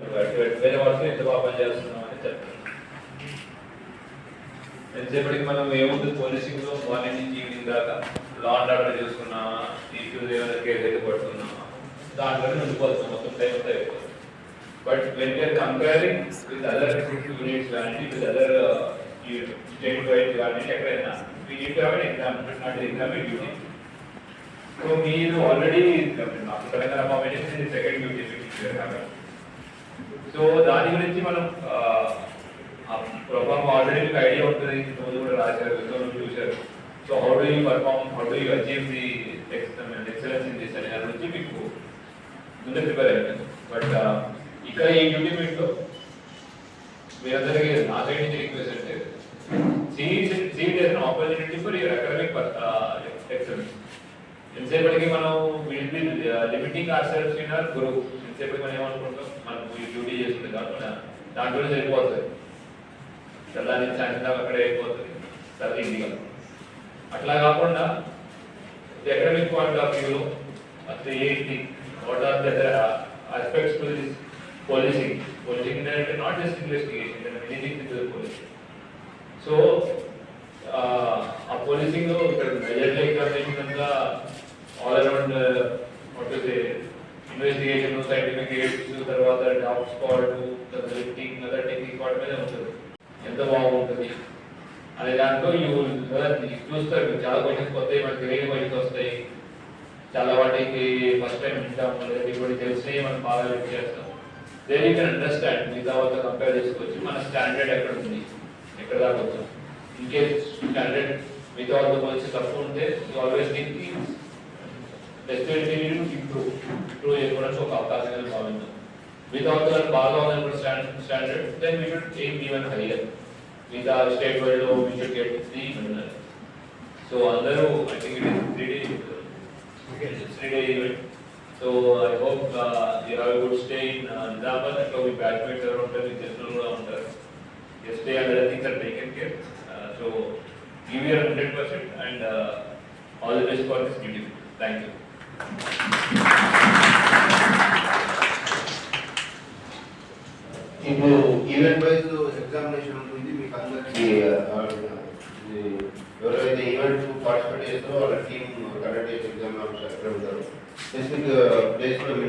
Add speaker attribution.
Speaker 1: వేరే వాళ్ళతో ఎంత బాగా పనిచేస్తున్నాం అని చెప్తాను ఎంతసేపటికి మనం ఏముంది పోలీసింగ్లో? మార్నింగ్ నుంచి ఈవినింగ్ దాకా లా అండ్ ఆర్డర్ చేసుకున్నామా ఇష్యూస్ ఏమైనా కేసు అయితే పడుతున్నామా దాంట్లోనే ఉండిపోతున్నాం మొత్తం టైం అంతా అయిపోతుంది. But when you're comparing with other units కానీ విత్ అదర్ స్టేట్ వైజ్ కానీ ఎక్కడైనా we need exam not exam duty so మీరు already Telangana second duty so దాని గురించి మనం ప్రోగ్రామ్ ఆల్రెడీ మీకు ఐడియా ఉంటుంది రోజు కూడా రాశారు ఇంతకుముందు చూశారు. So how do you perform how do you achieve the excellence in this అనే గురించి మీకు ముందే ప్రిపేర్ అయిపోయింది బట్ ఇక్కడ ఈ డ్యూటీ మీట్లో మీరందరికీ నా సైడ్ నుంచి రిక్వెస్ట్ అంటే seat seat is an opportunity for your academic excellence ఎంతసేపటికి మనం will be limiting our self in our guru ఎంతసేపటికి మనం ఏమనుకుంటాం? మన ఈ దాంట్లో సరిపోతుంది తెల్లారి సాయంత్రం అక్కడే అయిపోతుంది. సరే ఇండియా అట్లా కాకుండా అకాడమిక్ పాయింట్ ఆఫ్ వ్యూలో అసలు ఏంటి what are the aspects to this policing policing అంటే not just investigation anything to policing so uh policing ఇక్కడ మెజర్ ఎగ్జామినేషన్ అంతా all around what say investigation scientific aids తర్వాత లిఫ్టింగ్ అదర్ టెక్నిక్ వాటి మీద ఉంటుంది. ఎంత బాగుంటుంది. అనే దాంట్లో యూ చూస్తారు చాలా క్వశ్చన్స్ వస్తాయి మనకి తెలియని క్వశ్చన్స్ వస్తాయి. చాలా వాటికి ఫస్ట్ టైం వింటాం లేదా ఇప్పుడు తెలిసినవి మనం బాగా లిఫ్ట్ చేస్తాం. దేని యూ కెన్ అండర్స్టాండ్ మిగతా వాళ్ళతో కంపేర్ చేసుకోవచ్చు మన స్టాండర్డ్ ఎక్కడ ఉంది ఎక్కడ దాకా వచ్చాం. ఇన్కేస్ స్టాండర్డ్ మిగతా వాళ్ళతో మంచి తక్కువ ఉంటే ఆల్వేస్ దీనికి destination without the Basel standard, standard, then we should aim even higher. With our state world law, we should get 3 minimum. So under, I think it is 3 day, it's 3 day event. So I hope uh, you have a good stay in uh, Nizamabad. So we badmates around there, we general around there. Yesterday, other things are taken care. Uh, so give your 100% and uh, all the best for this
Speaker 2: duty. Thank you. Examination ఉంటుంది మీకు అందరికీ ఎవరైతే event participate చేస్తారో వాళ్ళ team conduct చేసే exam ఎక్కడ ఉంటారు. Specific ప్లేస్లో